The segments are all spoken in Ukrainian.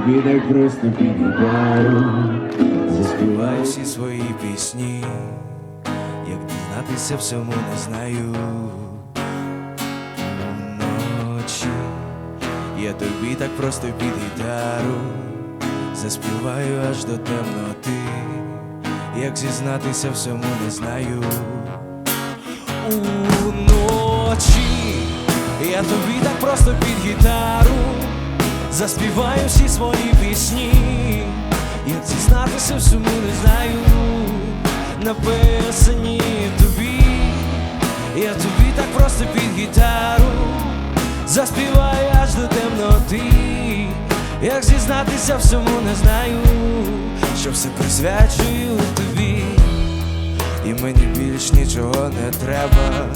тобі так просто під гітару заспіваю всі свої пісні, як дізнатися всьому не знаю. Вночі я тобі так просто під гітару. Заспіваю аж до темноти, як зізнатися всьому не знаю. Уночі я тобі так просто під гітару заспіваю всі свої пісні, як зізнатися всьому не знаю, написані тобі, я тобі так просто під гітару. Заспіваю аж до темноти, як зізнатися всьому не знаю, що все присвячую тобі. І мені більш нічого не треба.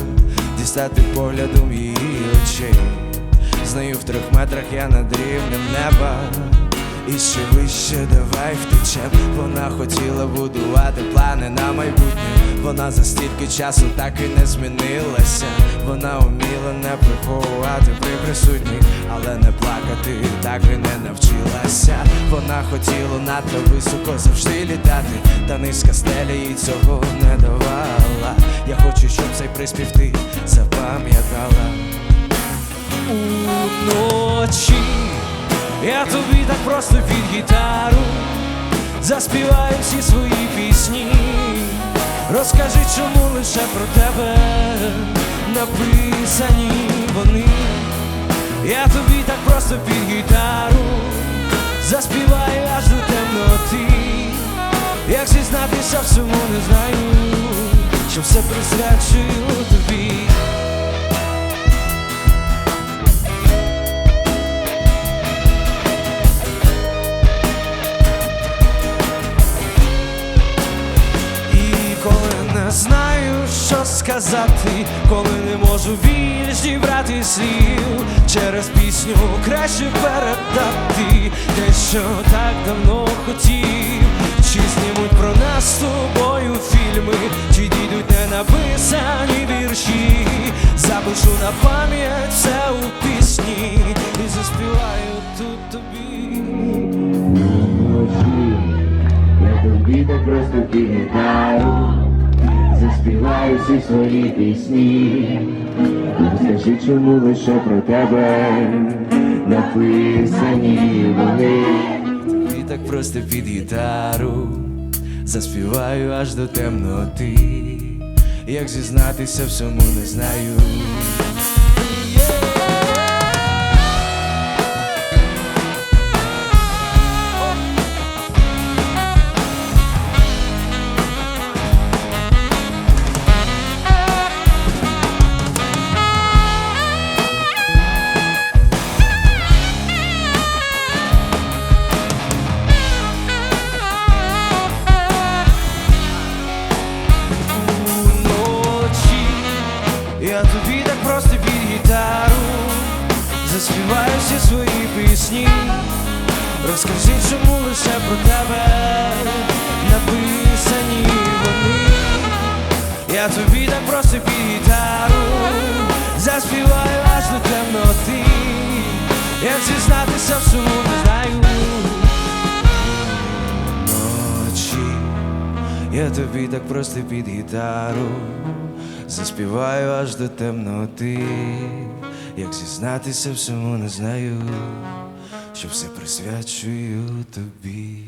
Дістати поглядом її очей. Знаю, в трьох метрах я над рівнем неба. І ще вище давай втечем. Вона хотіла будувати плани на майбутнє. Вона за стільки часу так і не змінилася. Вона вміла не приховувати при присутніх, але не плакати так і не навчилася. Вона хотіла надто високо завжди літати, та низька стеля їй цього не давала. Я хочу, щоб цей приспів ти запам'ятала. Уночі я тобі так просто під гітару заспіваю всі свої пісні. Розкажи, чому лише про тебе написані вони. Я тобі так просто під гітару заспіваю аж до темноти. Як зізнатися всьому не знаю, що все присвячую тобі. Сказати, коли не можу вірш дібрати слів через пісню краще передати те, що так давно хотів, чи знімуть про нас з тобою фільми, чи дійдуть не написані вірші, запишу на пам'ять все у пісні і заспіваю тут тобі. Я тобі так просто під заспіваю всі свої пісні. Скажи, чому лише про тебе написані вони. І так просто під гітару заспіваю аж до темноти, як зізнатися всьому не знаю. Так просто під гітару заспіваю всі свої пісні. Розкажи, чому лише про тебе написані вони. Я тобі так просто під гітару заспіваю аж до темноти. Як зізнатися всьому не знаю. Ночі я тобі так просто під гітару заспіваю аж до темноти, як зізнатися всьому не знаю, що все присвячую тобі.